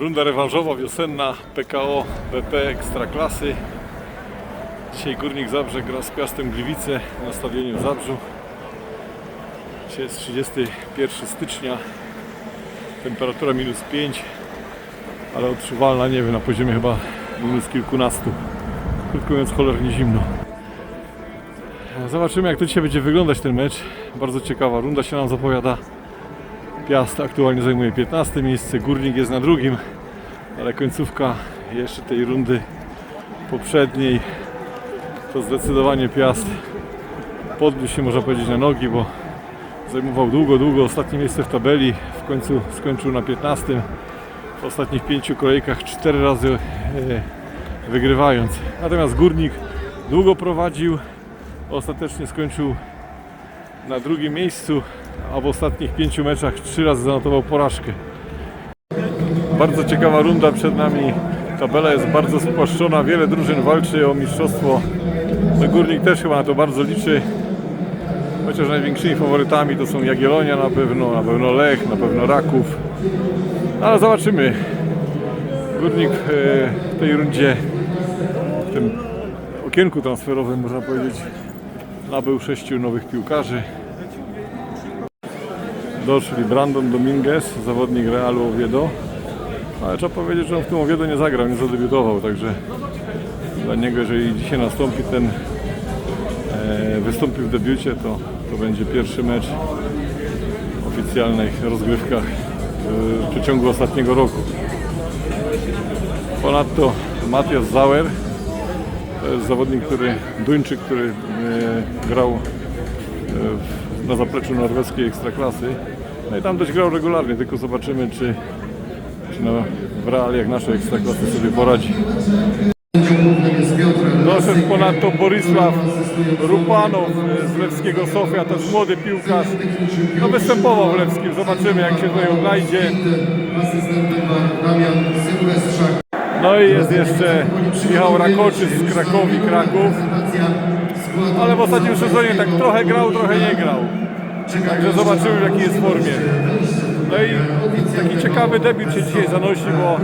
Runda rewanżowa wiosenna PKO BP Ekstraklasy. Dzisiaj Górnik Zabrze gra z Piastem Gliwice na stadionie w Zabrzu. Dzisiaj jest 31 stycznia. Temperatura minus 5, ale odczuwalna, nie wiem, na poziomie chyba minus kilkunastu. Krótko mówiąc, cholernie zimno. Zobaczymy jak to dzisiaj będzie wyglądać ten mecz. Bardzo ciekawa runda się nam zapowiada. Piast aktualnie zajmuje 15 miejsce, Górnik jest na drugim, ale końcówka jeszcze tej rundy poprzedniej to zdecydowanie Piast podniósł się można powiedzieć na nogi, bo zajmował długo, długo ostatnie miejsce w tabeli, w końcu skończył na 15. W ostatnich pięciu kolejkach cztery razy e, wygrywając. Natomiast Górnik długo prowadził, ostatecznie skończył na drugim miejscu, a w ostatnich pięciu meczach trzy razy zanotował porażkę. Bardzo ciekawa runda przed nami. Tabela jest bardzo spłaszczona, wiele drużyn walczy o mistrzostwo. No Górnik też chyba na to bardzo liczy. Chociaż największymi faworytami to są Jagiellonia na pewno, na pewno Lech, na pewno Raków. No, ale zobaczymy. Górnik e, w tej rundzie, w tym okienku transferowym można powiedzieć, nabył sześciu nowych piłkarzy. Doszli Brandon Dominguez, zawodnik Realu Oviedo. Ale trzeba powiedzieć, że on w tym Oviedo nie zagrał, nie zadebiutował, także dla niego, jeżeli dzisiaj nastąpi ten e, wystąpi w debiucie, to, to będzie pierwszy mecz w oficjalnych rozgrywkach e, w przeciągu ostatniego roku. Ponadto Matthias Zauer, to jest zawodnik, który, Duńczyk, który e, grał e, na zapleczu norweskiej ekstraklasy. No i tam też grał regularnie, tylko zobaczymy, czy, czy no, w realiach naszej ekstraklasy sobie poradzi. Doszedł ponadto Borisław Rupanow z Lewskiego Sofia, to jest młody piłkarz. No występował w Lewskim, zobaczymy jak się tutaj odnajdzie. No i jest jeszcze Michał Rakoczy z Krakowi, Kraków. Ale w ostatnim sezonie tak trochę grał, trochę nie grał. Także zobaczymy w jakiej jest formie. I taki ciekawy debiut się dzisiaj zanosi, bo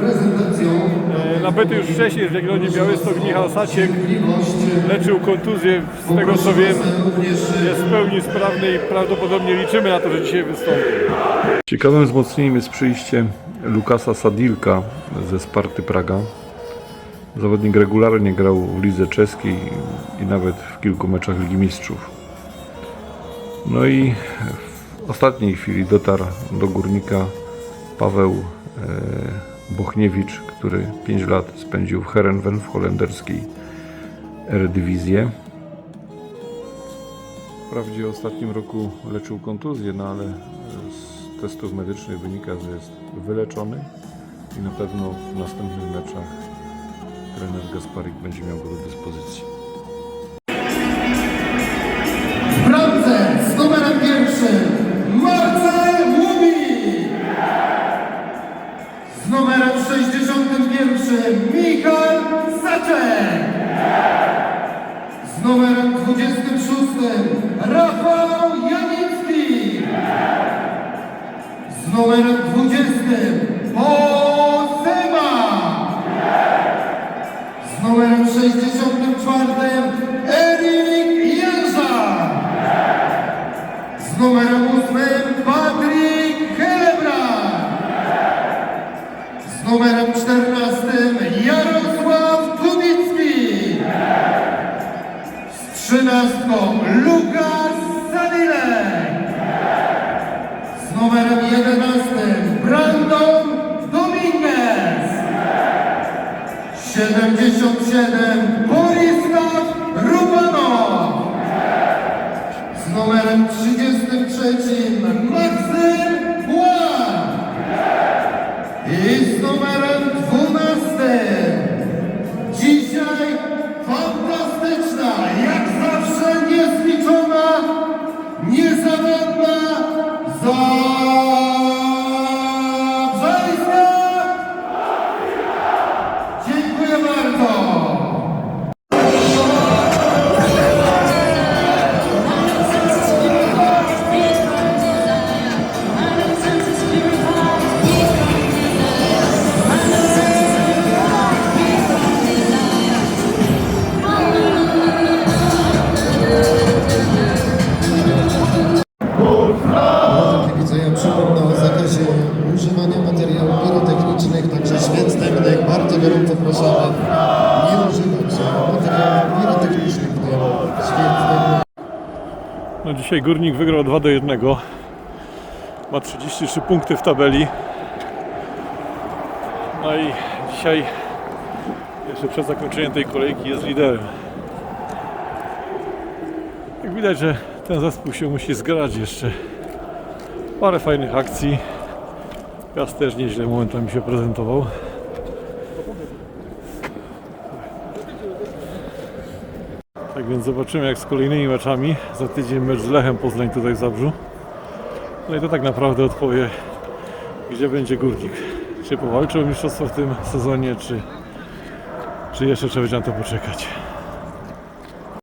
e, nabyty już wcześniej w Jagiellonii Białystok Michał Saciek leczył kontuzję, z tego co wiem jest w pełni sprawny i prawdopodobnie liczymy na to, że dzisiaj wystąpi. Ciekawym wzmocnieniem jest przyjście Lukasa Sadilka ze Sparty Praga. Zawodnik regularnie grał w lidze czeskiej i nawet w kilku meczach Ligi Mistrzów. No i ostatniej chwili dotarł do górnika Paweł e, Bochniewicz, który 5 lat spędził w Herenven w holenderskiej Eredivisie. Wprawdzie w ostatnim roku leczył kontuzję, no ale z testów medycznych wynika, że jest wyleczony i na pewno w następnych meczach trener Gasparik będzie miał go do dyspozycji. 61 Michał Saczek. Z numerem 26 Rafał Janicki. Z numerem 20 Pozyma. Z numerem 64 numerem 14 Jarosław Kubicki. Z 13 Lukas Sadilek. Z numerem 11 Brandon Dominguez. 77 Borisław Rubanow z numerem 33 Maksym używania materiałów pirotechnicznych, także świetny bardzo gorąco proszamy nie używać materiałów pirotechnicznych w tym No dzisiaj Górnik wygrał 2 do 1. Ma 33 punkty w tabeli. No i dzisiaj jeszcze przed zakończeniem tej kolejki jest liderem. Jak widać, że ten zespół się musi zgrać jeszcze. Parę fajnych akcji. Piast też nieźle momentami się prezentował. Tak więc zobaczymy jak z kolejnymi meczami. Za tydzień mecz z Lechem Poznań tutaj w Zabrzu. No i to tak naprawdę odpowie, gdzie będzie Górnik. Czy powalczy o mistrzostwo w tym sezonie, czy, czy jeszcze trzeba będzie na to poczekać.